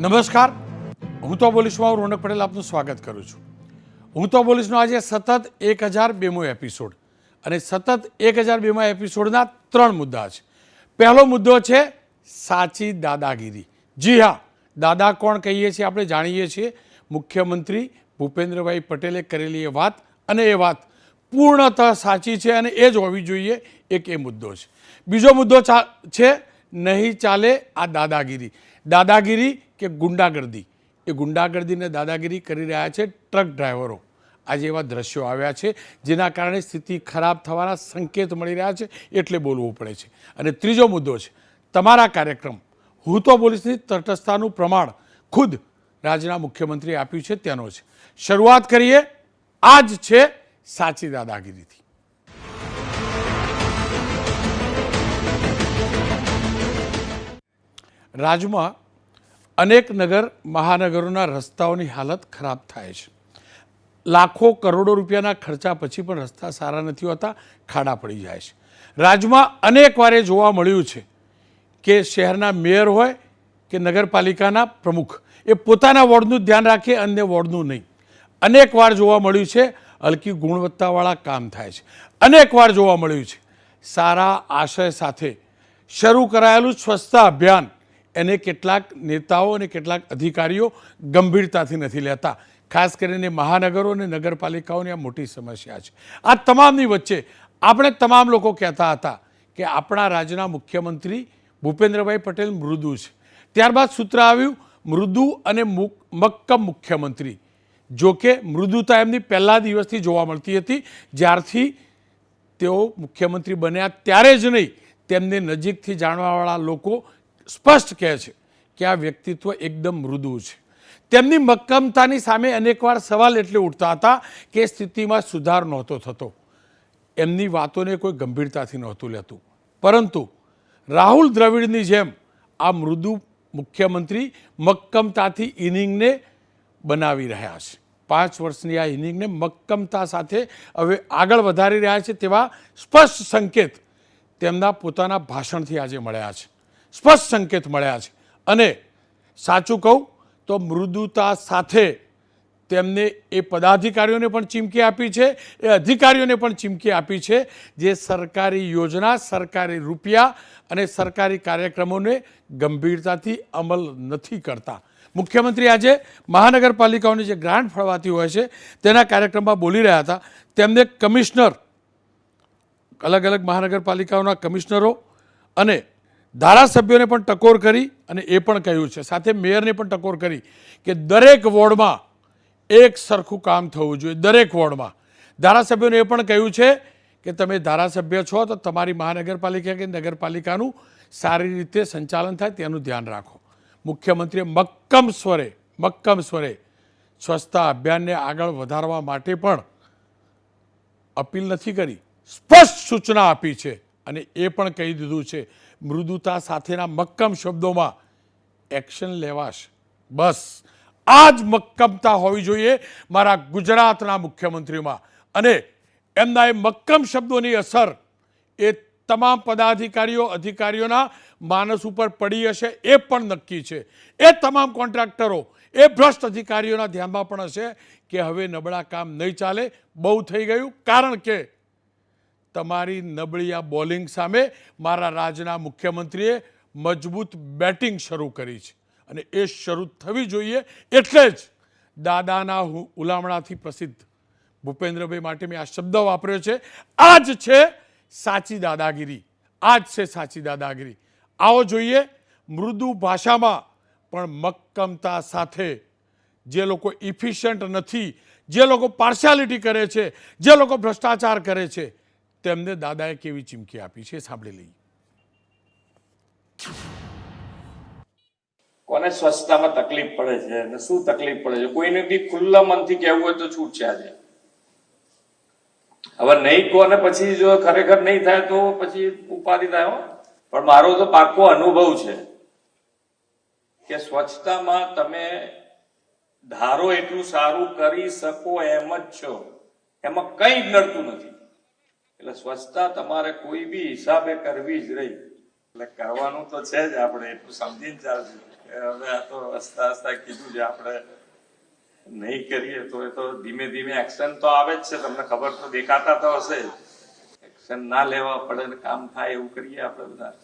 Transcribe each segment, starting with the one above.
નમસ્કાર. હું તો હું રોનક પટેલ, આપનું સ્વાગત કરું છું. હું તો બોલીશનો આજે સતત એક હજાર બેમો એપિસોડ અને સતત એક હજાર બેમા એપિસોડના ત્રણ મુદ્દા છે. પહેલો મુદ્દો છે સાચી દાદાગીરી. જી હા, દાદા કોણ કહીએ છીએ આપણે જાણીએ છીએ. મુખ્યમંત્રી ભૂપેન્દ્રભાઈ પટેલે કરેલી એ વાત અને એ વાત પૂર્ણતઃ સાચી છે અને એ જ હોવી જોઈએ એક એ મુદ્દો છે. બીજો મુદ્દો છે નહીં ચાલે આ દાદાગીરી. દાદાગીરી કે ગુંડાગર્દી? એ ગુંડાગર્દીને દાદાગીરી કરી રહ્યા છે ટ્રક ડ્રાઈવરો. આજે એવા દ્રશ્યો આવ્યા છે જેના કારણે સ્થિતિ ખરાબ થવાના સંકેત મળી રહ્યા છે એટલે બોલવું પડે છે. અને ત્રીજો મુદ્દો છે, તમારા કાર્યક્રમ, હું તો પોલીસની તટસ્થતાનું પ્રમાણ ખુદ રાજ્યના મુખ્યમંત્રીએ આપ્યું છે તેનો છે. શરૂઆત કરીએ આ જ છે સાચી દાદાગીરીથી. રાજ્યમાં અનેક નગર મહાનગરોના રસ્તાઓની હાલત ખરાબ થાય છે. લાખો કરોડો રૂપિયાના ખર્ચા પછી પણ રસ્તા સારા નથી હોતા, ખાડા પડી જાય છે. રાજ્યમાં અનેક વારે જોવા મળ્યું છે કે શહેરના મેયર હોય કે નગરપાલિકાના પ્રમુખ, એ પોતાના વોર્ડનું ધ્યાન રાખે, અન્ય વોર્ડનું નહીં. અનેક વાર જોવા મળ્યું છે હલકી ગુણવત્તાવાળા કામ થાય છે. અનેક વાર જોવા મળ્યું છે સારા આશય સાથે શરૂ કરાયેલું સ્વચ્છતા અભિયાન એને કેટલાક નેતાઓ અને કેટલાક અધિકારીઓ ગંભીરતાથી નથી લેતા. ખાસ કરીને મહાનગરો અને નગરપાલિકાઓની આ મોટી સમસ્યા છે. આ તમામની વચ્ચે આપણે તમામ લોકો કહેતા હતા કે આપણા રાજ્યના મુખ્યમંત્રી ભૂપેન્દ્રભાઈ પટેલ મૃદુ છે. ત્યારબાદ સૂત્ર આવ્યું, મૃદુ અને મક્કમ મુખ્યમંત્રી. જો કે મૃદુતા એમની પહેલા દિવસથી જોવા મળતી હતી. જ્યારથી તેઓ મુખ્યમંત્રી બન્યા, ત્યારે જ નહીં, તેમને નજીકથી જાણવાવાળા લોકો સ્પષ્ટ કહે છે કે આ વ્યક્તિત્વ એકદમ મૃદુ છે. તેમની મક્કમતાની સામે અનેકવાર સવાલ એટલે ઉઠતા હતા કે સ્થિતિમાં સુધાર નહોતો થતો. એમની વાતોને કોઈ ગંભીરતાથી નહોતું લેતું. પરંતુ રાહુલ દ્રવિડની જેમ આ મૃદુ મુખ્યમંત્રી મક્કમતાથી ઇનિંગને બનાવી રહ્યા છે. પાંચ વર્ષની આ ઇનિંગને મક્કમતા સાથે હવે આગળ વધારી રહ્યા છે તેવા સ્પષ્ટ સંકેત તેમના પોતાના ભાષણથી આજે મળ્યા છે. સ્પષ્ટ સંકેત મળ્યા છે. અને સાચું કહું તો મૃદુતા સાથે તેમને એ પદાધિકારીઓને પણ ચીમકી આપી છે, એ અધિકારીઓને પણ ચીમકી આપી છે જે સરકારી યોજના, સરકારી રૂપિયા અને સરકારી કાર્યક્રમોને ગંભીરતાથી અમલ નથી કરતા. મુખ્યમંત્રી આજે મહાનગરપાલિકાઓની જે ગ્રાન્ટ ફળવાતી હોય છે, તેના કાર્યક્રમમાં બોલી રહ્યા હતા. તેમને કમિશનર અલગ અલગ મહાનગરપાલિકાઓના કમિશનરો અને ધારાસભ્યોને પણ ટકોર કરી અને એ પણ કહ્યું છે. સાથે મેયરને પણ ટકોર કરી કે દરેક વોર્ડમાં એક સરખું કામ થવું જોઈએ, દરેક વોર્ડમાં. ધારાસભ્યોને એ પણ કહ્યું છે કે તમે ધારાસભ્ય છો તો તમારી મહાનગરપાલિકા કે નગરપાલિકાનું સારી રીતે સંચાલન થાય તેનું ધ્યાન રાખો. મુખ્યમંત્રીએ મક્કમ સ્વરે મક્કમ સ્વરે સ્વચ્છતા અભિયાનને આગળ વધારવા માટે પણ અપીલ નથી કરી, સ્પષ્ટ સૂચના આપી છે. અને એ પણ કહી દીધું છે, મૃદુતા સાથેના મક્કમ શબ્દોમાં એક્શન લેવાશ. બસ. આ જ મક્કમતા હોવી જોઈએ મારા ગુજરાતના મુખ્યમંત્રીમાં. અને એમના એ મક્કમ શબ્દોની અસર એ તમામ પદાધિકારીઓ, અધિકારીઓના માનસ ઉપર પડી હશે એ પણ નક્કી છે. એ તમામ કોન્ટ્રાક્ટરો, એ ભ્રષ્ટ અધિકારીઓના ધ્યાનમાં પણ હશે કે હવે નબળા કામ નહીં ચાલે, બહુ થઈ ગયું. કારણ કે તમારી નબળી બોલિંગ સામે મારા રાજ્યના મુખ્યમંત્રીએ મજબૂત બેટિંગ શરૂ કરી છે. અને એ શરૂ થવી જોઈએ એટલે જ દાદાના હુલામણાથી પ્રસિદ્ધ ભૂપેન્દ્રભાઈ માટે મેં આ શબ્દ વાપર્યો છે. આ જ છે સાચી દાદાગીરી. આ જ છે સાચી દાદાગીરી. આવો જોઈએ મૃદુ ભાષામાં પણ મક્કમતા સાથે જે લોકો ઇફિશિયન્ટ નથી, જે લોકો પાર્શિયાલિટી કરે છે, જે લોકો ભ્રષ્ટાચાર કરે છે તેમને દાદાએ કેવી ચીમકી આપી છે સાંભળી લઈએ. કોને સ્વચ્છતામાં તકલીફ પડે છે અને શું તકલીફ પડે છે? કોઈને બી ખુલ્લા મનથી કહેવું હોય તો છૂટ છે આજે. હવે નહીં કોને પછી જો ખરેખર નહીં થાય તો પછી ઉપાધિ થાય પણ મારો તો પાક્કો અનુભવ છે કે સ્વચ્છતામાં તમે ધારો એટલું સારું કરી શકો એમ જ છો. એમાં કંઈ જ નડતું નથી. એટલે સ્વચ્છતા તમારે કોઈ બી હિસાબે કરવી જ રહી. એટલે કરવાનું તો છે જ, આપણે એટલું સમજીને ચાલશું. કે હવે આ તો હસતા હસતા કીધું છે, આપણે નહીં કરીએ તો એ તો ધીમે ધીમે એક્શન તો આવે જ છે. તમને ખબર તો દેખાતા તો હશે એક્શન ના લેવા પડે ને કામ થાય એવું કરીએ આપણે બધા.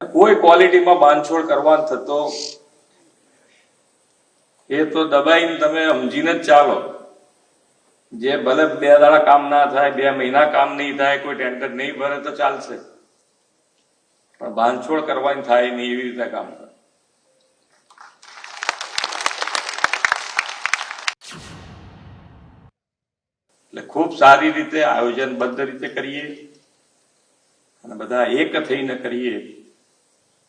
કોઈ ક્વોલિટીમાં બાંધછોડ કરવાનો થતો, એ તો દબાઈને તમે સમજીને જ ચાલો. જે ભલે બે દાડા કામ ના થાય, બે મહિના કામ નહીં થાય, કોઈ ટેન્ડર નહીં ભરે તો ચાલશે. પણ બાંધછોડ કરવાની થાય નહીં એવી રીતે કામ એટલે ખૂબ સારી રીતે આયોજનબદ્ધ રીતે કરીએ અને બધા એક થઈને કરીએ.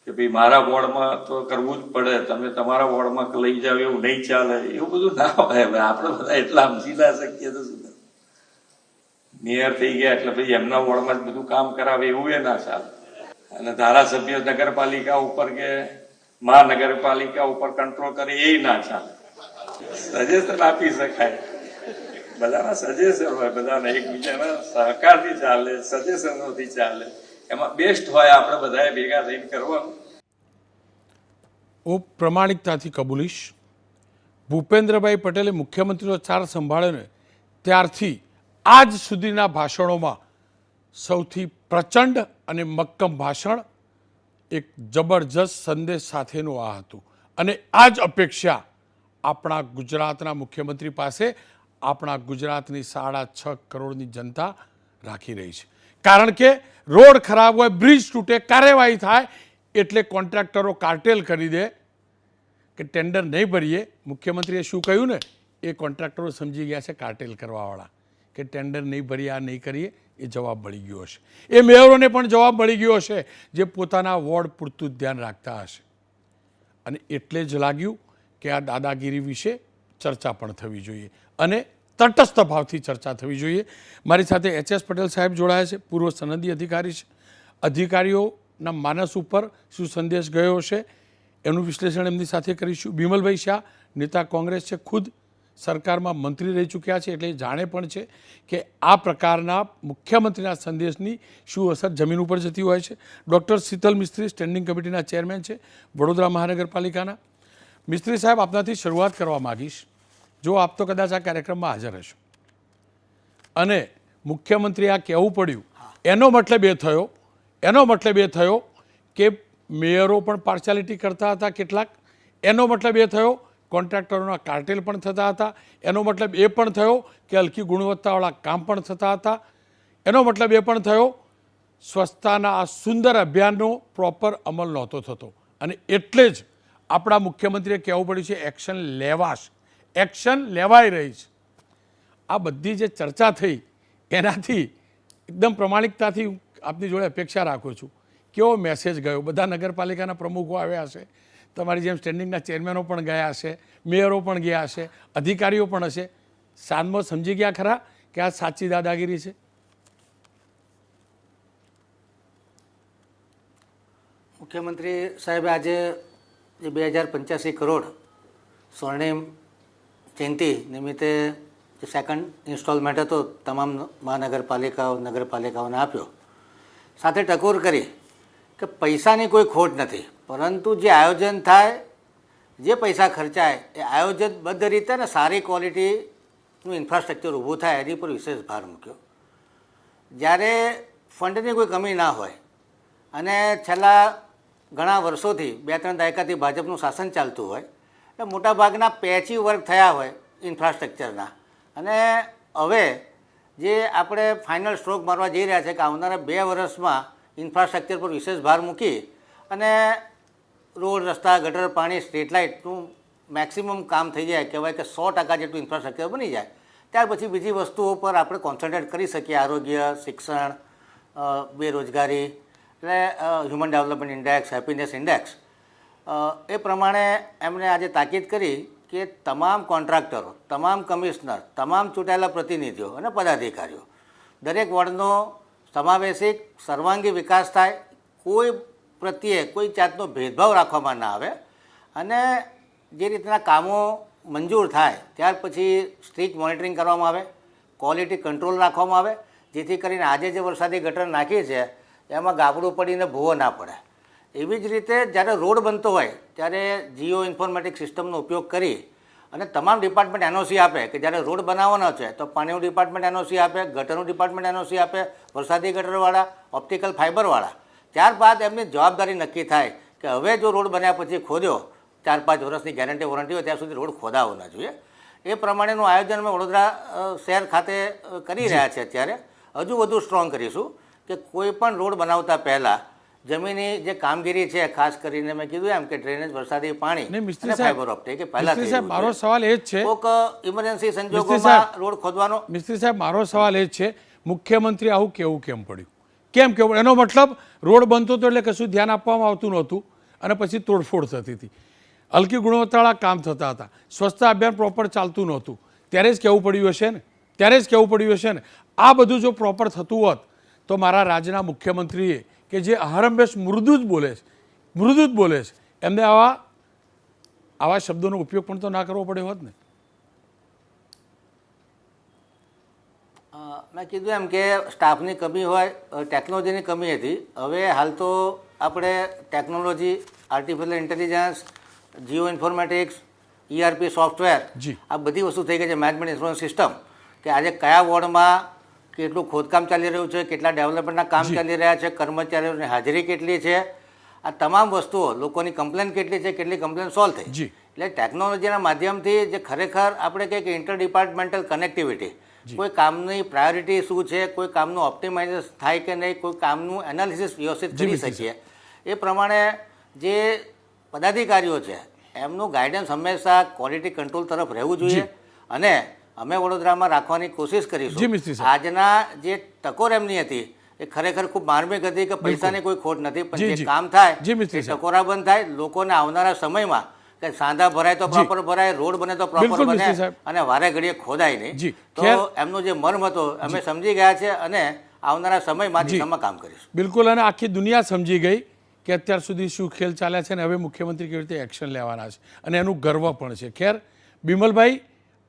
કે ભાઈ મારા વોર્ડમાં તો કરવું જ પડે, તમે તમારા વોર્ડમાં લઈ જાઓ એવું નહીં ચાલે, એવું બધું ના હોય. હવે આપણે બધા એટલા સમજી ના શકીએ તો શું મેયર થઈ ગયા એટલે ભાઈ એમના વોર્ડમાં જ બધું કામ કરાવે એવું એ ના ચાલે. અને ધારાસભ્ય નગરપાલિકા ઉપર કે મહાનગરપાલિકા ઉપર કંટ્રોલ કરે એ ના ચાલે. સજેશન આપી શકાય. બધાના સજેશન હોય, બધાના એકબીજાના સહકારથી ચાલે સજેશનોથી ચાલે. એમાં બેસ્ટ હોય આપણે બધાએ ભેગા થઈને કરવાનું. હું પ્રમાણિકતાથી કબૂલીશ. ભૂપેન્દ્રભાઈ પટેલે મુખ્યમંત્રીનો ચાર સંભાળ્યો ત્યારથી આજ સુધીના ભાષણોમાં સૌથી પ્રચંડ અને મક્કમ ભાષણ એક જબરજસ્ત સંદેશ સાથેનું આ હતું. અને આ જ અપેક્ષા આપણા ગુજરાતના મુખ્યમંત્રી પાસે આપણા ગુજરાતની સાડા છ કરોડની જનતા રાખી રહી છે. કારણ કે રોડ ખરાબ હોય, બ્રિજ તૂટે, કાર્યવાહી થાય, એટલે કોન્ટ્રાક્ટરો કાર્ટેલ કરી દે કે ટેન્ડર નહીં ભરીએ. મુખ્યમંત્રીએ શું કહ્યું ને? એ કોન્ટ્રાક્ટરો સમજી ગયા છે કાર્ટેલ કરવાવાળા કે ટેન્ડર નહીં ભરીએ, આ નહીં કરીએ, એ જવાબ મળી ગયો હશે. એ મેયરોને પણ જવાબ મળી ગયો હશે, જે પોતાના વોર્ડ પૂરતું ધ્યાન રાખતા હશે. અને એટલે જ લાગ્યું કે આ દાદાગીરી વિશે ચર્ચા પણ થવી જોઈએ. અને તટસ્થ ભાવથી ચર્ચા થવી જોઈએ. મારી સાથે એચ એસ પટેલ સાહેબ જોડાયા છે, પૂર્વ સનદી અધિકારી છે. અધિકારીઓના માનસ ઉપર શું સંદેશ ગયો હશે, એનું વિશ્લેષણ એમની સાથે કરીશું. બિમલભાઈ શાહ, નેતા કોંગ્રેસ છે, ખુદ સરકારમાં મંત્રી રહી ચૂક્યા છે, એટલે જાણે પણ છે કે આ પ્રકારના મુખ્યમંત્રીના સંદેશની શું અસર જમીન ઉપર જતી હોય છે. ડૉક્ટર શીતલ મિસ્ત્રી સ્ટેન્ડિંગ કમિટીના ચેરમેન છે, વડોદરા મહાનગરપાલિકાના. મિસ્ત્રી સાહેબ, આપનાથી શરૂઆત કરવા માગીશ. જો આપ તો કદાચ આ કાર્યક્રમમાં હાજર હશો. અને મુખ્યમંત્રી આ કહેવું પડ્યું. એનો મતલબ એ થયો, એનો મતલબ એ થયો કે મેયરો પણ પાર્શિયાલિટી કરતા હતા કેટલાક. એનો મતલબ એ થયો, કોન્ટ્રાક્ટરોના કાર્ટેલ પણ થતા હતા. એનો મતલબ એ પણ થયો કે હલકી ગુણવત્તાવાળા કામ પણ થતા હતા. એનો મતલબ એ પણ થયો, સ્વચ્છતાના આ સુંદર અભિયાનનો પ્રોપર અમલ નહોતો થતો. અને એટલે જ આપણા મુખ્યમંત્રીએ કહેવું પડ્યું છે એક્શન લેવાશ. એક્શન લેવાઈ રહી છે. આ બધી જે ચર્ચા થઈ, એનાથી એકદમ પ્રમાણિકતાથી હું આપની જોડે અપેક્ષા રાખું છું. કેવો મેસેજ ગયો? બધા નગરપાલિકાના પ્રમુખો આવ્યા હશે. તમારી જેમ સ્ટેન્ડિંગના ચેરમેનો પણ ગયા હશે. મેયરો પણ ગયા હશે. અધિકારીઓ પણ હશે. સાંજમાં સમજી ગયા ખરા કે આ સાચી દાદાગીરી છે? મુખ્યમંત્રી સાહેબે આજે જે બે હજાર પંચ્યાસી કરોડ સ્વર્ણિમ જયંતિ નિમિત્તે જે સેકન્ડ ઇન્સ્ટોલમેન્ટ હતો તમામ મહાનગરપાલિકાઓ, નગરપાલિકાઓને આપ્યો. સાથે ટકોર કરી કે પૈસાની કોઈ ખોટ નથી, પરંતુ જે આયોજન થાય, જે પૈસા ખર્ચાય, એ આયોજનબદ્ધ રીતે અને સારી ક્વોલિટીનું ઇન્ફ્રાસ્ટ્રક્ચર ઊભું થાય, એની પર વિશેષ ભાર મૂક્યો. જ્યારે ફંડની કોઈ કમી ના હોય અને છેલ્લા ઘણા વર્ષોથી બે ત્રણ દાયકાથી ભાજપનું શાસન ચાલતું હોય એટલે મોટાભાગના પેચી વર્ક થયા હોય ઇન્ફ્રાસ્ટ્રક્ચરના. અને હવે જે આપણે ફાઇનલ સ્ટ્રોક મારવા જઈ રહ્યા છે કે આવનારા બે વર્ષમાં ઇન્ફ્રાસ્ટ્રક્ચર પર વિશેષ ભાર મૂકી અને રોડ, રસ્તા, ગટર, પાણી, સ્ટ્રીટ લાઇટનું મેક્સિમમ કામ થઈ જાય, કહેવાય કે સો ટકા જેટલું ઇન્ફ્રાસ્ટ્રક્ચર બની જાય. ત્યાર પછી બીજી વસ્તુઓ પર આપણે કોન્સન્ટ્રેટ કરી શકીએ, આરોગ્ય, શિક્ષણ બેરોજગારી, એટલે human development index happiness index એ પ્રમાણે એમણે આજે તાકીદ કરી કે તમામ કોન્ટ્રાક્ટરો, તમામ કમિશનર, તમામ ચૂંટાયેલા પ્રતિનિધિઓ અને પદાધિકારીઓ, દરેક વોર્ડનો સમાવેશિક સર્વાંગી વિકાસ થાય, કોઈ પ્રત્યે કોઈ જાતનો ભેદભાવ રાખવામાં ના આવે અને જે રીતના કામો મંજૂર થાય, ત્યાર પછી સ્ટ્રીક મોનિટરિંગ કરવામાં આવે, ક્વોલિટી કંટ્રોલ રાખવામાં આવે, જેથી કરીને આજે જે વરસાદી ગટર નાખી છે, એમાં ગાબડું પડીને ભૂવો ના પડે. એવી જ રીતે જ્યારે રોડ બનતો હોય, ત્યારે જીઓ ઇન્ફોર્મેટિક સિસ્ટમનો ઉપયોગ કરી અને તમામ ડિપાર્ટમેન્ટ એનઓસી આપે કે જ્યારે રોડ બનાવવાનો છે, તો પાણીનું ડિપાર્ટમેન્ટ એનઓસી આપે, ગટરનું ડિપાર્ટમેન્ટ એનઓસી આપે, વરસાદી ગટરવાળા ઓપ્ટિકલ ફાઇબરવાળા ત્યારબાદ એમની જવાબદારી નક્કી થાય કે હવે જો રોડ બન્યા પછી ખોદ્યો ચાર પાંચ વર્ષની ગેરંટી વોરંટી હોય, ત્યાં સુધી રોડ ખોદાવો ના જોઈએ. એ પ્રમાણેનું આયોજન અમે વડોદરા શહેર ખાતે કરી રહ્યા છે અત્યારે. હજુ વધુ સ્ટ્રોંગ કરીશું કે કોઈ પણ રોડ બનાવતા પહેલાં જમીની જે કામગીરી છે ખાસ કરીને મેં કીધું એમ કે ડ્રેનેજ વરસાદી પાણી મિસ્ત્રી સાહેબ ઓપ્ટિક પહેલા મિસ્ત્રી સાહેબ મારો સવાલ એ જ છે. કોક ઇમરજન્સી. સંજોગોમાં રોડ ખોદવાનો? મિસ્ત્રી સાહેબ મારો સવાલ એ જ છે મુખ્યમંત્રી આવું કેવું કેમ પડ્યું? કેમ કેવું એનો મતલબ રોડ બનતો હતો એટલે કશું ધ્યાન આપવામાં આવતું નહોતું અને પછી તોડફોડ થતી હતી. હલકી ગુણવત્તાવાળા કામ થતા હતા. સ્વચ્છતા અભિયાન પ્રોપર ચાલતું નહોતું. ત્યારે જ કહેવું પડ્યું હશે ને? ત્યારે જ કહેવું પડ્યું હશે ને? આ બધું જો પ્રોપર થતું હોત તો મારા રાજ્યના મુખ્યમંત્રીએ કે જે આહારંભેશ મૃદુ જ બોલે છે મૃદુ જ બોલે છે એમને આવા આવા શબ્દોનો ઉપયોગ પણ તો ના કરવો પડ્યો હોત ને? મેં કીધું એમ કે સ્ટાફની કમી હોય ટેકનોલોજીની કમી હતી. હવે હાલ તો આપણે technology artificial intelligence geo informatics ERP software જી. આ બધી વસ્તુ થઈ ગઈ છે મેનેજમેન્ટ ઇન્ફોર્મેશન સિસ્ટમ કે આજે કયા વોર્ડમાં કેટલું ખોદકામ ચાલી રહ્યું છે કેટલા ડેવલપમેન્ટના કામ ચાલી રહ્યા છે કર્મચારીઓની હાજરી કેટલી છે આ તમામ વસ્તુઓ લોકોની કમ્પ્લેન કેટલી છે કેટલી કમ્પ્લેન સોલ્વ થઈ. એટલે ટેકનોલોજીના માધ્યમથી જે ખરેખર આપણે કહીએ કે ઇન્ટર ડિપાર્ટમેન્ટલ કનેક્ટિવિટી કોઈ કામની પ્રાયોરિટી શું છે કોઈ કામનું ઓપ્ટિમાઇઝ થાય કે નહીં કોઈ કામનું એનાલિસિસ વ્યવસ્થિત કરી શકીએ. એ પ્રમાણે જે પદાધિકારીઓ છે એમનું ગાઈડન્સ હંમેશા ક્વોલિટી કંટ્રોલ તરફ રહેવું જોઈએ અને અમે વડોદરામાં રાખવાની કોશિશ કરીશું. આજના જે ટકોર એમની હતી એ ખરેખર ખૂબ માર્મિક હતી કે પૈસાની કોઈ ખોટ નથી પણ જે કામ થાય એ ટકોરા બંધ થાય લોકોને આવનારા સમયમાં કે સાંધા ભરાય તો પ્રોપર ભરાય રોડ બને તો પ્રોપર બને અને વારે ઘડીએ ખોદાય નહીં. તો એમનો જે મર્મ હતો અમે સમજી ગયા છે અને આવનારા સમયમાં. દિશામાં કામ કરીશું. બિલકુલ અને આખી દુનિયા સમજી ગઈ કે અત્યાર સુધી શું ખેલ ચાલ્યા છે અને હવે મુખ્યમંત્રી કેવી રીતે એક્શન લેવાના છે. અને એનું ગર્વ પણ છે. ખેર બિમલભાઈ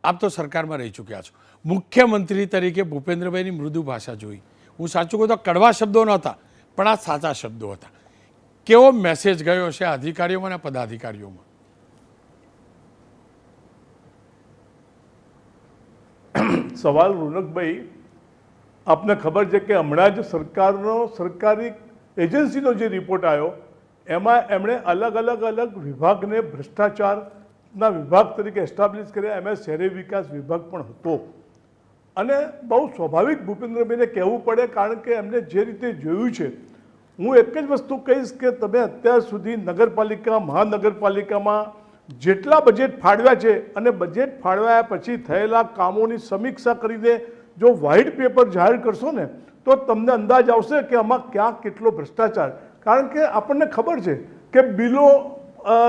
આપ તો સરકારમાં રહી ચૂક્યા છો. મુખ્યમંત્રી તરીકે ભૂપેન્દ્રભાઈની મૃદુ ભાષા જોઈ. હું સાચું કહું તો કડવા શબ્દો નહોતા, પણ આ સાચા શબ્દો હતા. કેવો મેસેજ ગયો છે અધિકારીઓમાં અને પદાધિકારીઓમાં? સવાલ રોનકભાઈ, આપને ખબર છે કે હમણાં જ સરકારનો, સરકારી એજન્સીનો જે રિપોર્ટ આવ્યો, એમાં એમણે અલગ અલગ અલગ વિભાગને ભ્રષ્ટાચારના વિભાગ તરીકે એસ્ટાબ્લિશ કર્યા. એમાં શહેરી વિકાસ વિભાગ પણ હતો. અને બહુ સ્વાભાવિક ભૂપેન્દ્રભાઈને કહેવું પડે કારણ કે એમને જે રીતે જોયું છે, હું એક જ વસ્તુ કહીશ કે તમે અત્યાર સુધી નગરપાલિકા, મહાનગરપાલિકામાં જેટલા બજેટ ફાળવ્યા છે અને બજેટ ફાળવ્યા પછી થયેલા કામોની સમીક્ષા કરીને જો વ્હાઇટ પેપર જાહેર કરશો ને, તો તમને અંદાજ આવશે કે આમાં ક્યાં કેટલો ભ્રષ્ટાચાર. કારણ કે આપણને ખબર છે કે બિલો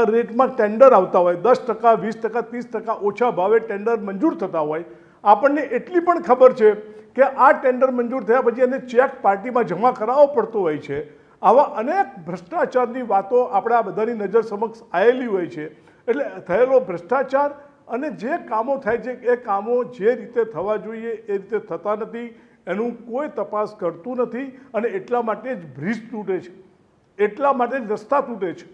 રેટમાં ટેન્ડર આવતા હોય, દસ ટકા, વીસ ટકા, ત્રીસ ટકા ઓછા ભાવે ટેન્ડર મંજૂર થતા હોય, આપણને એટલી પણ ખબર છે કે આ ટેન્ડર મંજૂર થયા પછી એને ચેક પાર્ટીમાં જમા કરાવવો પડતો હોય છે. આવા અનેક ભ્રષ્ટાચારની વાતો આપણા બધાની નજર સમક્ષ આવેલી હોય છે. એટલે થયેલો ભ્રષ્ટાચાર અને જે કામો થાય છે, એ કામો જે રીતે થવા જોઈએ, એ રીતે થતા નથી, એનું કોઈ તપાસ કરતું નથી અને એટલા માટે જ બ્રિજ તૂટે છે. એટલા માટે જ રસ્તા તૂટે છે.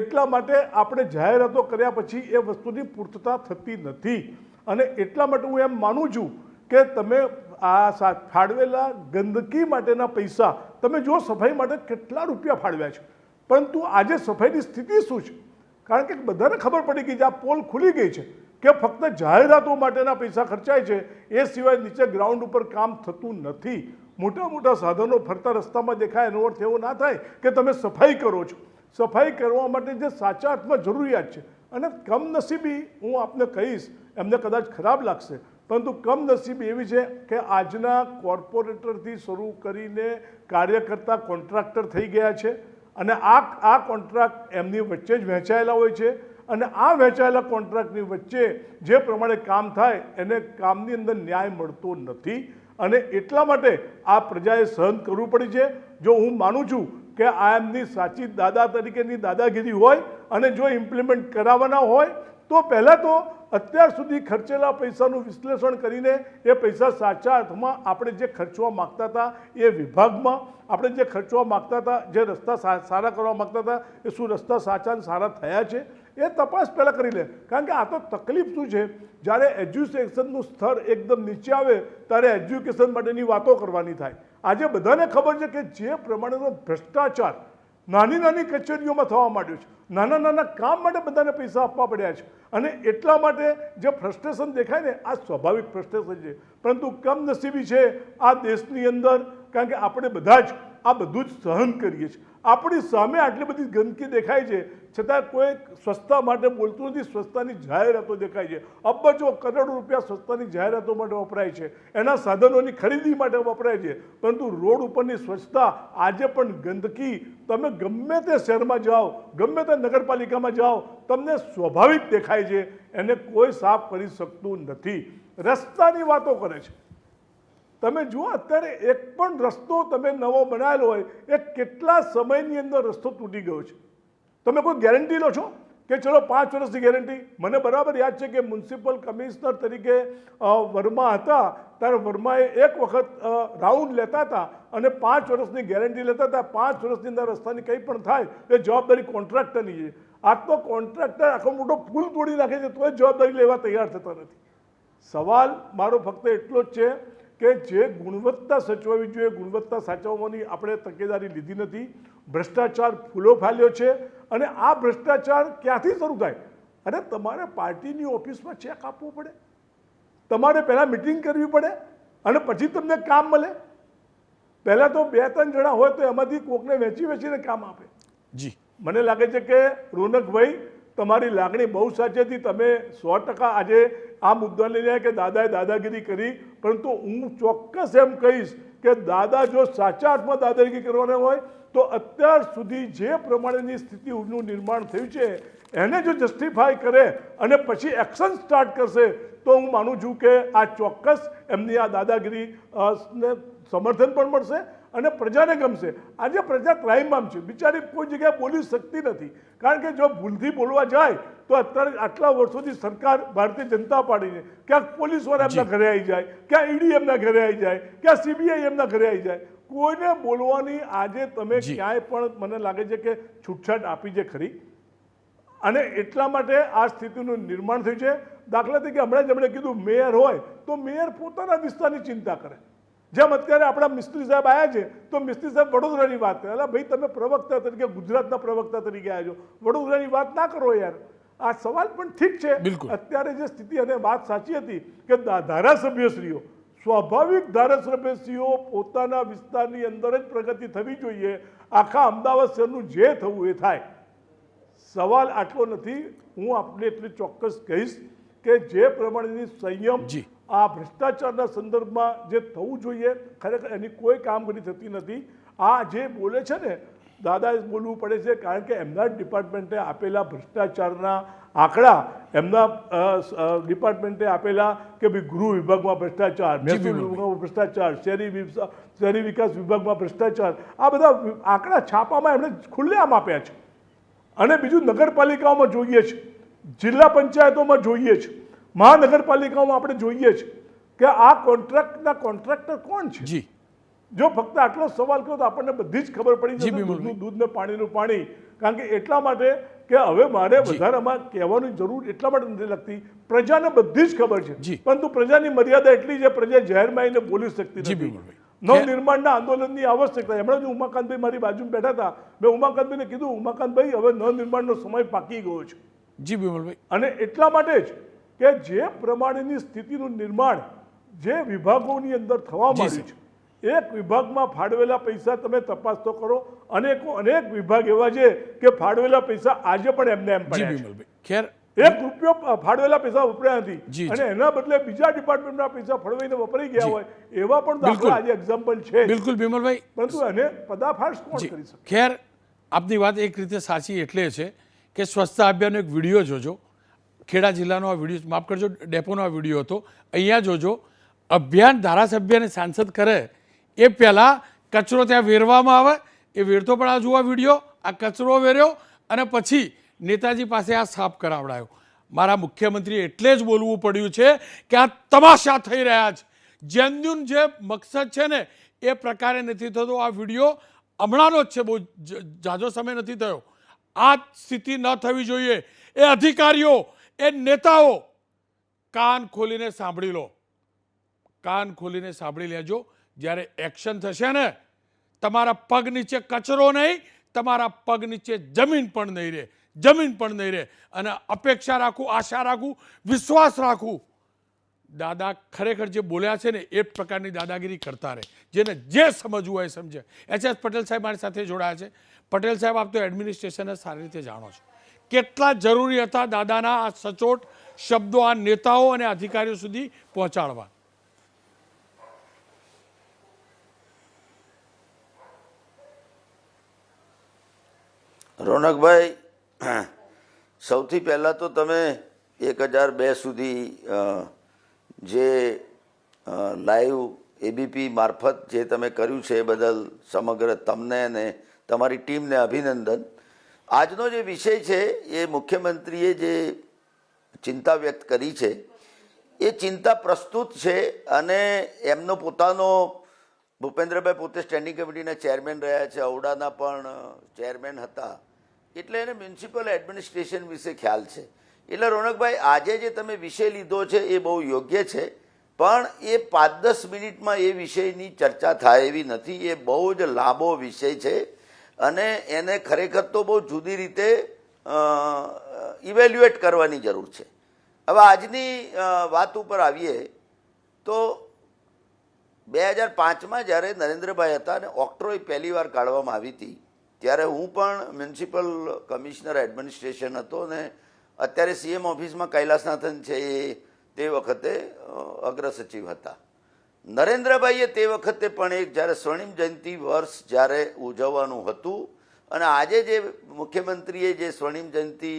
એટલા માટે આપણે જાહેરાતો કર્યા પછી એ વસ્તુની પૂર્તતા થતી નથી. અને એટલા માટે હું એમ માનું છું કે તમે આ ફાળવેલા ગંદકી માટેના પૈસા તમે જો સફાઈ માટે કેટલા રૂપિયા ફાળવ્યા છે. પરંતુ આજે સફાઈની સ્થિતિ શું છે? કારણ કે બધાને ખબર પડી ગઈ છે, આ પોલ ખુલી ગઈ છે કે ફક્ત જાહેરાતો માટેના પૈસા ખર્ચાય છે, એ સિવાય નીચે ગ્રાઉન્ડ ઉપર કામ થતું નથી. મોટા મોટા સાધનો ફરતા રસ્તામાં દેખાય એનો અર્થ એવો ના થાય કે તમે સફાઈ કરો છો. સફાઈ કરવા માટે જે સાચા અર્થમાં જરૂરિયાત છે. અને કમનસીબી હું આપને કહીશ, એમને કદાચ ખરાબ લાગશે, પરંતુ કમનસીબી એવી છે કે આજના કોર્પોરેટરથી શરૂ કરીને કાર્યકર્તા કોન્ટ્રાક્ટર થઈ ગયા છે અને આ આ કોન્ટ્રાક્ટ એમની વચ્ચે જ વહેંચાયેલા હોય છે અને આ વહેંચાયેલા કોન્ટ્રાક્ટની વચ્ચે જે પ્રમાણે કામ થાય એને કામની અંદર ન્યાય મળતો નથી. અને એટલા માટે આ પ્રજાએ સહન કરવું પડી છે. જો હું માનું છું કે આ એમની સાચી દાદા તરીકેની દાદાગીરી હોય અને જો ઇમ્પ્લિમેન્ટ કરાવવાના હોય, તો પહેલાં તો અત્યાર સુધી ખર્ચેલા પૈસાનું વિશ્લેષણ કરીને એ પૈસા સાચા અર્થમાં આપણે જે ખર્ચવા માગતા હતા એ વિભાગમાં, આપણે જે ખર્ચવા માગતા હતા, જે રસ્તા સારા કરવા માગતા હતા, એ શું રસ્તા સાચા સારા થયા છે? એ તપાસ પહેલાં કરી લે. કારણ કે આ તો તકલીફ શું છે? જ્યારે એજ્યુકેશનનું સ્તર એકદમ નીચે આવે, ત્યારે એજ્યુકેશન માટેની વાતો કરવાની થાય. આજે બધાને ખબર છે કે જે પ્રમાણેનો ભ્રષ્ટાચાર નાની નાની કચેરીઓમાં થવા માંડ્યું છે, નાના નાના કામ માટે બધાને પૈસા આપવા પડ્યા છે. અને એટલા માટે જે ફ્રસ્ટ્રેશન દેખાય ને, આ સ્વાભાવિક ફ્રસ્ટ્રેશન છે. પરંતુ કમનસીબી છે, આ દેશની અંદર, કારણ કે આપણે બધા જ આ બધું જ સહન કરીએ છીએ. આપણી સામે આટલી બધી ગંદકી દેખાય છે, છતાં કોઈ સ્વચ્છતા માટે બોલતું નથી, સ્વચ્છતાની જાહેરાતો દેખાય છે. અબજો કરોડ રૂપિયા સ્વચ્છતાની જાહેરાતો માટે વપરાય છે, એના સાધનોની ખરીદી માટે વપરાય છે, પરંતુ રોડ ઉપરની સ્વચ્છતા આજે પણ ગંદકી. તમે ગમે તે શહેરમાં જાઓ, ગમે તે નગરપાલિકામાં જાઓ, તમને સ્વાભાવિક દેખાય છે, એને કોઈ સાફ કરી શકતું નથી. રસ્તાની વાતો કરે છે. તમે જુઓ, અત્યારે એક પણ રસ્તો તમે નવો બનાવેલો હોય, એ કેટલા સમયની અંદર રસ્તો તૂટી ગયો છે. તમે કોઈ ગેરંટી લો છો? કે ચલો પાંચ વર્ષની ગેરંટી? મને બરાબર યાદ છે કે મ્યુનિસિપલ કમિશનર તરીકે વર્મા હતા. ત્યારે વર્માએ એક વખત રાઉન્ડ લેતા હતા અને પાંચ વર્ષની ગેરંટી લેતા હતા. પાંચ વર્ષની અંદર રસ્તાની કંઈ પણ થાય, એ જવાબદારી કોન્ટ્રાક્ટરની છે. આ તો કોન્ટ્રાક્ટર આખો મોટો પુલ તોડી નાખે છે, તોય જવાબદારી લેવા તૈયાર થતા નથી. સવાલ મારો ફક્ત એટલો જ છે કે જે ગુણવત્તા સચવાવી જોઈએ ગુણવત્તા સાચવવાની આપણે તકેદારી લીધી નથી. ભ્રષ્ટાચાર ફૂલો ફાલ્યો છે અને આ ભ્રષ્ટાચાર ક્યાંથી શરૂ થાય? અને તમારે પાર્ટીની ઓફિસમાં ચેક આપવો પડે. તમારે પહેલાં મિટિંગ કરવી પડે અને પછી તમને કામ મળે. પહેલાં તો બે ત્રણ જણા હોય તો એમાંથી કોકને વેચી વેચીને કામ આપે. જી. મને લાગે છે કે રોનકભાઈ તમારી લાગણી બહુ સાચી હતી. તમે સો ટકા આજે આ મુદ્દાને લઈને કે દાદાએ દાદાગીરી કરી, પરંતુ હું ચોક્કસ એમ કહીશ કે દાદા જો સાચા અર્થમાં દાદાગીરી કરવાના હોય, તો અત્યાર સુધી જે પ્રમાણેની સ્થિતિનું નિર્માણ થયું છે, એને જો જસ્ટિફાય કરે અને પછી એક્શન સ્ટાર્ટ કરશે, તો હું માનું છું કે આ ચોક્કસ એમની આ દાદાગીરી સમર્થન પણ મળશે. અને પ્રજાને ગમશે. આજે પ્રજા ક્રાઇમમાં છે. બિચારી કોઈ જગ્યાએ બોલી શકતી નથી. કારણ કે જો ભૂલથી બોલવા જાય તો અત્યારે આટલા વર્ષોથી સરકાર ભારતીય જનતા પાર્ટીને ક્યાંક પોલીસવાળા એમના ઘરે આવી જાય ક્યાં ઈડી એમના ઘરે આવી જાય ક્યાં સીબીઆઈ એમના ઘરે આવી જાય. કોઈને બોલવાની આજે તમે ક્યાંય પણ મને લાગે છે કે છૂટછાટ આપી છે ખરી. અને એટલા માટે આ સ્થિતિનું નિર્માણ થયું છે. દાખલા તરીકે હમણાં જ એમણે કીધું મેયર હોય તો મેયર પોતાના વિસ્તારની ચિંતા કરે. જેમ અત્યારે આપણા મિસ્ત્રી સાહેબ આવ્યા છે તો મિસ્ત્રી સાહેબ વડોદરાની વાત કરે. એટલે ભાઈ તમે પ્રવક્તા તરીકે ગુજરાતના પ્રવક્તા તરીકે આવ્યા છો. વડોદરાની વાત ના કરો યાર. આ સવાલ પણ ઠીક છે. બિલકુલ. અત્યારે જે સ્થિતિ અને વાત સાચી હતી કે ધારાસભ્યશ્રીઓ સ્વાભાવિક ધારાસભ્યશ્રીઓ પોતાના વિસ્તારની અંદર જ પ્રગતિ થવી જોઈએ. આખા અમદાવાદ શહેરનું જે થવું એ થાય. સવાલ આટલો નથી. હું આપને એટલે ચોક્કસ કહીશ કે જે પ્રમાણેની સંયમ. આ ભ્રષ્ટાચારના સંદર્ભમાં જે થવું જોઈએ ખરેખર એની કોઈ કામગીરી થતી નથી. આ જે બોલે છે ને દાદાએ બોલવું પડે છે કારણ કે એમના જ ડિપાર્ટમેન્ટે આપેલા ભ્રષ્ટાચારના આંકડા એમના ડિપાર્ટમેન્ટે આપેલા કે ભાઈ ગૃહ વિભાગમાં ભ્રષ્ટાચાર મહેસૂલ. વિભાગમાં ભ્રષ્ટાચાર શહેરી શહેરી વિકાસ વિભાગમાં ભ્રષ્ટાચાર આ બધા આંકડા છાપામાં એમણે ખુલ્લેઆમ આપ્યા છે. અને બીજું નગરપાલિકાઓમાં જોઈએ છે જિલ્લા પંચાયતોમાં જોઈએ છે. મહાનગરપાલિકાઓમાં આપણે જોઈએ છે કે આ કોન્ટ્રાક્ટના કોન્ટ્રાક્ટર કોણ છે? જી. જો ફક્ત આટલો સવાલ કર્યો તો આપણને બધી જ ખબર પડી જશે. દૂધનું દૂધ ને પાણીનું પાણી. કારણ કે એટલા માટે કે હવે મારે વધારામાં કહેવાની જરૂર એટલા માટે નથી લગતી. પ્રજાને બધી જ ખબર છે. પરંતુ પ્રજાની મર્યાદા એટલી છે પ્રજા જાહેરમાં આવીને બોલી શકતી નથી. નવનિર્માણના આંદોલનની આવશ્યકતા. હમણાં જ ઉમાકાંતભાઈ મારી બાજુમાં બેઠા હતા. મેં ઉમાકાંતભાઈને કીધું ઉમાકાંતભાઈ હવે નવનિર્માણનો સમય પાકી ગયો છે. જી બિમલભાઈ. અને એટલા માટે જ કે જે પ્રમાણેની સ્થિતિનું નિર્માણ જે વિભાગોની અંદર થવા માંડ્યું છે એક વિભાગમાં ફાળવેલા પૈસા તમે તપાસ તો કરો અનેકો અનેક વિભાગ એવા છે કે ફાળવેલા પૈસા આજે પણ એમને એમ પડ્યા ખેર એક રૂપિયો ફાળવેલા પૈસા વપરાયા નથી. અને એના બદલે બીજા ડિપાર્ટમેન્ટના પૈસા ફળવાઈને વપરાઈ ગયા હોય એવા પણ. દાખલા આજે એક્ઝામ્પલ છે. બિલકુલ બિમલભાઈ. પરંતુ એને પદાફાશ કોણ કરી શકે? ખેર આપની વાત એક રીતે સાચી એટલે છે કે સ્વચ્છતા અભિયાનનો એક વીડિયો જોજો. ખેડા જિલ્લાનો આ વીડિયો, માફ કરજો, ડેપોનો આ વીડિયો હતો. અહીંયા જોજો, અભિયાન ધારાસભ્ય અને સાંસદ કરે, એ પહેલાં કચરો ત્યાં વેરવામાં આવે, એ વેરતો પણ આ જુઓ વીડિયો, આ કચરો વેર્યો અને પછી નેતાજી પાસે આ સાફ કરાવડાયો. મારા મુખ્યમંત્રી એટલે જ બોલવું પડ્યું છે કે આ તમાશા થઈ રહ્યા છે. જેન્યુન જે મકસદ છે ને, એ પ્રકારે નથી થતો આ વીડિયો. હમણાંનો જ છે, બહુ જ- ઝાઝો સમય નથી થયો. આ સ્થિતિ ન થવી જોઈએ. એ અધિકારીઓ એ નેતાઓ, કાન ખોલીને સાંભળી લો. કાન ખોલીને સાંભળી લેજો. જ્યારે એક્શન થશે ને, તમારા પગ નીચે કચરો નહીં, તમારા પગ નીચે જમીન પણ નહીં રહે. જમીન પણ નહીં રહે. અને અપેક્ષા રાખું, આશા રાખું, વિશ્વાસ રાખું. દાદા ખરેખર જે બોલ્યા છે ને, એ પ્રકારની દાદાગીરી કરતા રહે. જેને જે સમજવું હોય સમજે. એચ એસ પટેલ સાહેબ મારી સાથે જોડાયા છે. પટેલ સાહેબ, આપ તો એડમિનિસ્ટ્રેશનને સારી રીતે જાણો છો. કેટલા જરૂરી હતા દાદાના આ સચોટ શબ્દો, આ નેતાઓ અને અધિકારીઓ સુધી પહોંચાડવા? રોનકભાઈ, સૌથી પહેલાં તો તમે એક હજાર બે સુધી જે લાઈવ એબીપી મારફત જે તમે કર્યું છે એ બદલ સમગ્ર તમને અને તમારી ટીમને અભિનંદન. આજનો જે વિષય છે, એ મુખ્યમંત્રીએ જે ચિંતા વ્યક્ત કરી છે, એ ચિંતા પ્રસ્તુત છે અને એમનો પોતાનો, ભૂપેન્દ્રભાઈ પોતે સ્ટેન્ડિંગ કમિટીના ચેરમેન રહ્યા છે ઔડાના પણ ચેરમેન હતા, એટલે એને મ્યુનિસિપલ એડમિનિસ્ટ્રેશન વિશે ખ્યાલ છે. એટલે રોનકભાઈ, આજે જે તમે વિષય લીધો છે, એ બહુ યોગ્ય છે, પણ એ પાંચ દસ મિનિટમાં એ વિષયની ચર્ચા થાય એવી નથી, એ બહુ જ લાંબો વિષય છે. અને એને ખરેખર તો બહુ જુદી રીતે ઇવેલ્યુએટ કરવાની જરૂર છે. હવે આજની વાત ઉપર આવીએ તો બે હજાર પાંચમાં જ્યારે નરેન્દ્રભાઈ હતા અને ઓક્ટ્રોય પહેલીવાર કાઢવામાં આવી હતી, ત્યારે હું પણ મ્યુનિસિપલ કમિશનર એડમિનિસ્ટ્રેશન હતો અને અત્યારે સીએમ ઓફિસમાં કૈલાસનાથન છે એ તે વખતે અગ્રસચિવ અગ્ર સચિવ હતા. નરેન્દ્રભાઈએ તે વખતે પણ એક જ્યારે સ્વર્ણિમ જયંતિ વર્ષ જ્યારે ઉજવવાનું હતું અને આજે જે મુખ્યમંત્રીએ જે સ્વર્ણિમ જયંતિ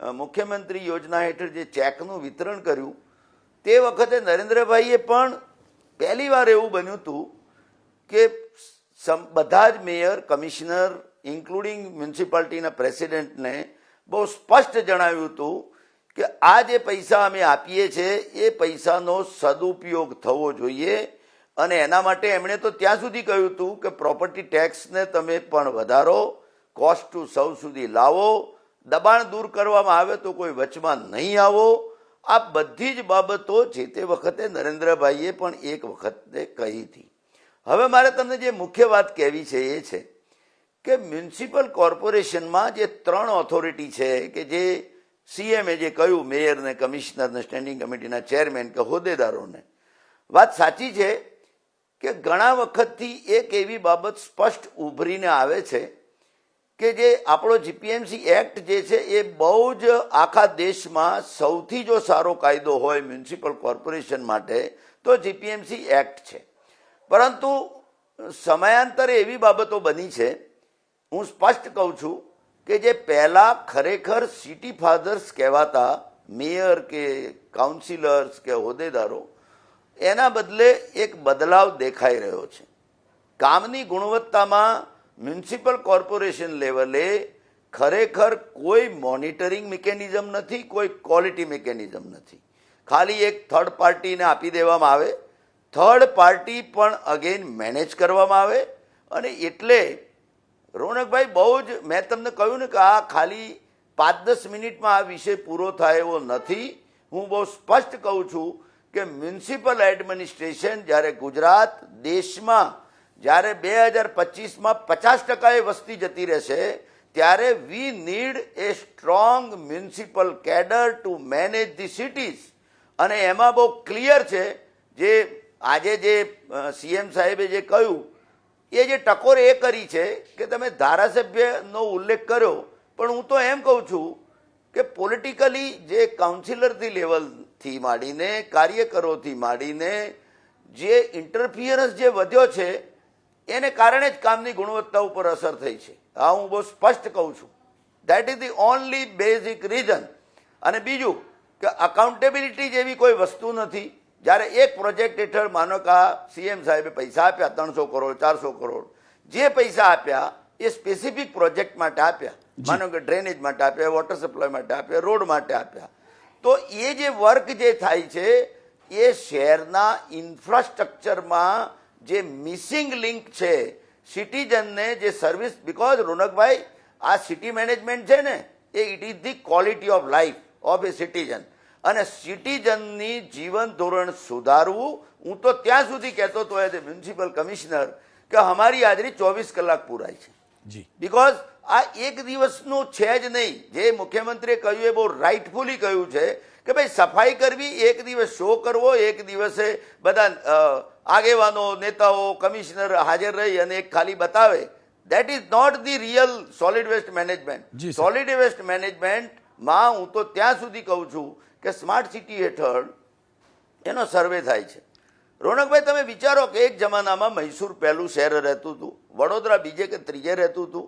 મુખ્યમંત્રી યોજના હેઠળ જે ચેકનું વિતરણ કર્યું, તે વખતે નરેન્દ્રભાઈએ પણ પહેલી વાર એવું બન્યું હતું કે બધા જ મેયર, કમિશનર, ઇન્ક્લુડિંગ મ્યુનિસિપાલિટીના પ્રેસિડેન્ટને બહુ સ્પષ્ટ જણાવ્યું હતું કે આ જે પૈસા અમે આપીએ છીએ, એ પૈસાનો સદુપયોગ થવો જોઈએ અને એના માટે એમણે તો ત્યાં સુધી કહ્યું હતું કે પ્રોપર્ટી ટેક્સને તમે પણ વધારો કોસ્ટ ટુ સૌ સુધી લાવો, દબાણ દૂર કરવામાં આવે તો કોઈ વચમાં નહીં આવો. આ બધી જ બાબતો જે તે વખતે નરેન્દ્રભાઈએ પણ એક વખતે કહી હતી. હવે મારે તમને જે મુખ્ય વાત કહેવી છે એ છે કે મ્યુનિસિપલ કોર્પોરેશનમાં જે ત્રણ ઓથોરિટી છે કે જે સીએમએ જે કહ્યું, મેયર કમિશનરને કમિશનર સ્ટેન્ડિંગ કમિટીના ચેરમેન કે હોદ્દેદારોને, વાત સાચી છે કે ઘણા વખતથી એક એવી બાબત સ્પષ્ટ ઉભરીને આવે છે કે જે આપણો જીપીએમસી એક્ટ જે છે એ બહુ જ આખા દેશમાં સૌથી જો સારો કાયદો હોય મ્યુનિસિપલ કોર્પોરેશન માટે, તો જીપીએમસી એક્ટ છે. પરંતુ સમયાંતરે એવી બાબતો બની છે, હું સ્પષ્ટ કહું છું કે જે પહેલાં ખરેખર સિટી ફાધર્સ કહેવાતા મેયર કે કાઉન્સિલર્સ કે હોદ્દેદારો, એના બદલે એક બદલાવ દેખાઈ રહ્યો છે. કામની ગુણવત્તામાં મ્યુનિસિપલ કોર્પોરેશન લેવલે ખરેખર કોઈ મોનિટરિંગ મિકેનિઝમ નથી, કોઈ ક્વોલિટી મિકેનિઝમ નથી. ખાલી એક થર્ડ પાર્ટીને આપી દેવામાં આવે. થર્ડ પાર્ટી પણ અગેન મેનેજ કરવામાં આવે અને એટલે રોનકભાઈ, બહુ જ મેં તમને કહ્યું ને કે આ ખાલી પાંચ દસ મિનિટમાં આ વિષય પૂરો થાય એવો નથી. હું બહુ સ્પષ્ટ કહું છું કે મ્યુનિસિપલ એડમિનિસ્ટ્રેશન જ્યારે ગુજરાત દેશમાં જ્યારે બે હજાર પચીસમાં પચાસ ટકાએ વસ્તી જતી રહેશે, ત્યારે we need a strong municipal cadre to manage the cities અને એમાં બહુ ક્લિયર છે, જે આજે જે સીએમ સાહેબે જે કહ્યું એ જે ટકોર એ કરી છે કે તમે ધારાસભ્યનો ઉલ્લેખ કર્યો, પણ હું તો એમ કહું છું કે પોલિટિકલી જે કાઉન્સિલરથી લેવલથી માંડીને, કાર્યકરોથી માંડીને, જે ઇન્ટરફિયરન્સ જે વધ્યો છે, એને કારણે જ કામની ગુણવત્તા ઉપર અસર થઈ છે. આ હું બહુ સ્પષ્ટ કહું છું. That is the only basic reason અને બીજું કે અકાઉન્ટેબિલિટી જેવી કોઈ વસ્તુ નથી. જ્યારે એક પ્રોજેક્ટ હેઠળ માનો કે સીએમ સાહેબે પૈસા આપ્યા ત્રણસો કરોડ ચારસો કરોડ જે પૈસા આપ્યા એ સ્પેસિફિક પ્રોજેક્ટ માટે આપ્યા. માનો કે ડ્રેનેજ માટે આપ્યા વોટર સપ્લાય માટે આપ્યા રોડ માટે આપ્યા. તો એ જે વર્ક જે થાય છે એ શહેરના ઇન્ફ્રાસ્ટ્રક્ચરમાં જે મિસિંગ લિંક છે સિટીઝનને જે સર્વિસ બિકોઝ રોનકભાઈ આ સિટી મેનેજમેન્ટ છે ને એ it is the quality of life of a citizen અને સિટીઝનની જીવન ધોરણ સુધારવું હું તો ત્યાં સુધી કહેતો હતો એઝ એ મ્યુનિસિપલ કમિશનર કે અમારી હાજરી ચોવીસ કલાક પૂરાય છે. જી. બિકોઝ આ એક દિવસનું છે જ નહીં. જે મુખ્યમંત્રીએ કહ્યું એ બહુ રાઇટફુલી કહ્યું છે કે ભાઈ સફાઈ કરવી એક દિવસ શો કરવો એક દિવસે બધા આગેવાનો નેતાઓ કમિશનર હાજર રહી અને એક ખાલી બતાવે. That is not the real solid waste management solid waste મેનેજમેન્ટમાં હું તો ત્યાં સુધી કહું છું કે સ્માર્ટ સિટી હેઠળ એનો સર્વે થાય છે. રોનકભાઈ તમે વિચારો કે એક જમાનામાં મૈસૂર પહેલું શહેર રહેતું હતું વડોદરા બીજે કે ત્રીજે રહેતું હતું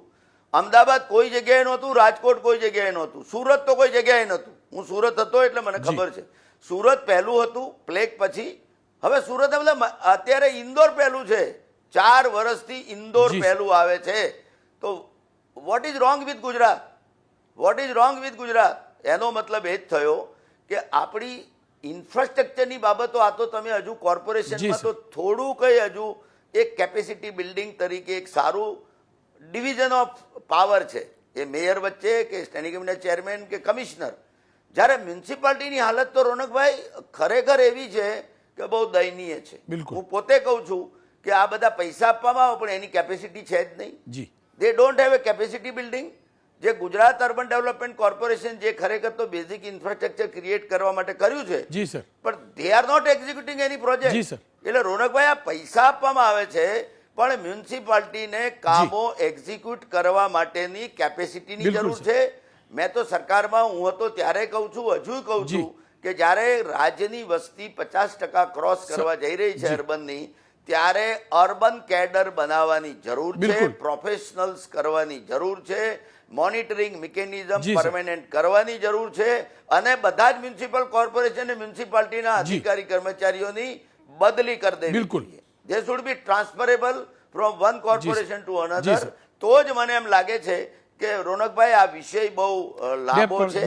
અમદાવાદ કોઈ જગ્યાએ નહોતું રાજકોટ કોઈ જગ્યાએ નહોતું સુરત તો કોઈ જગ્યાએ નહોતું. હું સુરત હતો એટલે મને ખબર છે. સુરત પહેલું હતું પ્લેગ પછી. હવે સુરત મતલબ અત્યારે ઇન્દોર પહેલું છે. ચાર વર્ષથી ઇન્દોર પહેલું આવે છે. તો what is wrong with Gujarat? What is wrong with Gujarat? એનો મતલબ એ જ થયો કે આપણી ઇન્ફ્રાસ્ટ્રક્ચરની બાબતો આ તો તમે હજુ કોર્પોરેશનમાં તો થોડું કંઈ હજુ એક કેપેસિટી બિલ્ડિંગ તરીકે એક સારું ડિવિઝન ઓફ પાવર છે. એ મેયર વચ્ચે કે સ્ટેન્ડિંગ કમિટીના ચેરમેન કે કમિશનર જ્યારે મ્યુનિસિપાલિટીની હાલત તો રોનકભાઈ ખરેખર એવી છે કે બહુ દયનીય છે. હું પોતે કહું છું કે આ બધા પૈસા આપવામાં આવે પણ એની કેપેસિટી છે જ નહીં. જી. They don't have a capacity building જે ગુજરાત અર્બન ડેવલપમેન્ટ કોર્પોરેશન જે ખરેખર તો બેઝિક ઇન્ફ્રાસ્ટ્રક્ચર ક્રિએટ કરવા માટે કર્યું છે જી સર. પણ દે આર નોટ એક્ઝિક્યુટિંગ એની જી, પ્રોજેક્ટ સર. એટલે રોનકભાઈ આ પૈસા આપવામાં આવે છે પણ મ્યુનિસિપાલિટીને કામો એક્ઝિક્યુટ કરવા માટેની કેપેસિટીની જરૂર છે. મેં તો સરકારમાં હું હતો ત્યારે કહું છું હજુ કહું છું કે જ્યારે રાજ્યની વસ્તી પચાસ ટકા ક્રોસ કરવા જઈ રહી છે અર્બનની ત્યારે અર્બન કેડર બનાવવાની જરૂર છે પ્રોફેશનલ્સ કરવાની જરૂર છે મોનિટરિંગ મિકેનિઝમ જી, પરમેનન્ટ કરવાની જરૂર છે અને બધા જ મ્યુનિસિપલ કોર્પોરેશન અને મ્યુનિસિપાલિટીના અધિકારી કર્મચારીઓની બદલી કરી દેવી બિલકુલ. They should be transferable from one corporation to G, another તો જ મને એમ લાગે છે કે રોનકભાઈ આ વિષય બહુ લાંબો છે.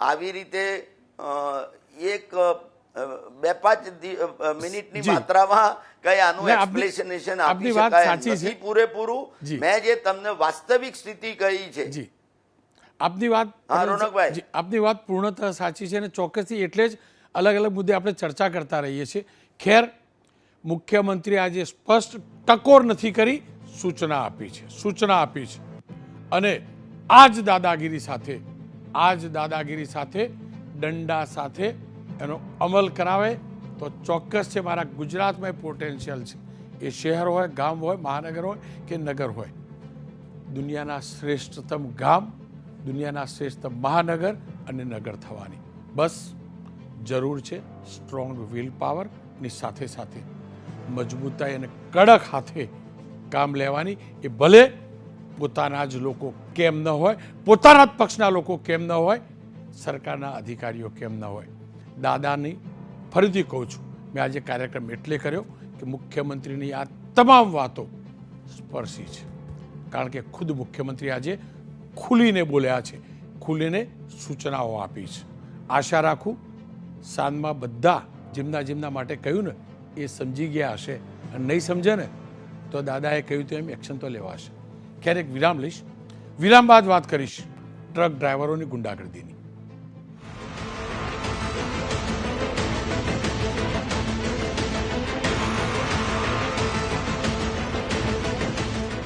આવી રીતે એક બે પાંચ મિનિટની માત્રામાં કઈ આનું એક્સપ્લેનેશન આપી વાત શકાય સાચી નથી પૂરેપૂરું. મેં જે તમને વાસ્તવિક સ્થિતિ કહી છે. આપની વાત રોનકભાઈ. આપની વાત પૂર્ણતઃ સાચી છે અને ચોક્કસથી એટલે જ અલગ અલગ મુદ્દે આપણે ચર્ચા કરતા રહીએ છીએ. ખેર મુખ્યમંત્રી આજે સ્પષ્ટ ટકોર નથી કરી સૂચના આપી છે સૂચના આપી છે. અને આ જ દાદાગીરી સાથે આ જ દાદાગીરી સાથે દંડા સાથે એનો અમલ કરાવે તો ચોક્કસ છે મારા ગુજરાતમાં પોટેન્શિયલ છે. એ શહેર હોય, ગામ હોય, મહાનગર હોય કે નગર હોય. દુનિયાના શ્રેષ્ઠતમ ગામ, દુનિયાના શ્રેષ્ઠતમ મહાનગર અને નગર થવાની. બસ, જરૂર છે સ્ટ્રોંગ વિલ પાવરની સાથે સાથે મજબૂતાઈ અને કડક હાથે કામ લેવાની. એ ભલે પોતાના જ લોકો કેમ ન હોય, પોતાના જ પક્ષના લોકો કેમ ન હોય, સરકારના અધિકારીઓ કેમ ન હોય. દાદાની ફરીથી કહું છું, મેં આજે કાર્યક્રમ એટલે કર્યો કે મુખ્યમંત્રીની આ તમામ વાતો સ્પર્શી છે. કારણ કે ખુદ મુખ્યમંત્રી આજે ખુલીને બોલ્યા છે, ખુલીને સૂચનાઓ આપી છે. આશા રાખું, સાંજમાં બધા જેમના જેમના માટે કહ્યું ને, એ સમજી ગયા હશે અને નહીં સમજે ને, તો દાદાએ કહ્યું તો એમ એક્શન તો લેવાશે. ક્યારેક વિરામ લઈશ, વિરામ બાદ વાત કરીશ. ટ્રક ડ્રાઈવરોની ગુંડાગર્દીની.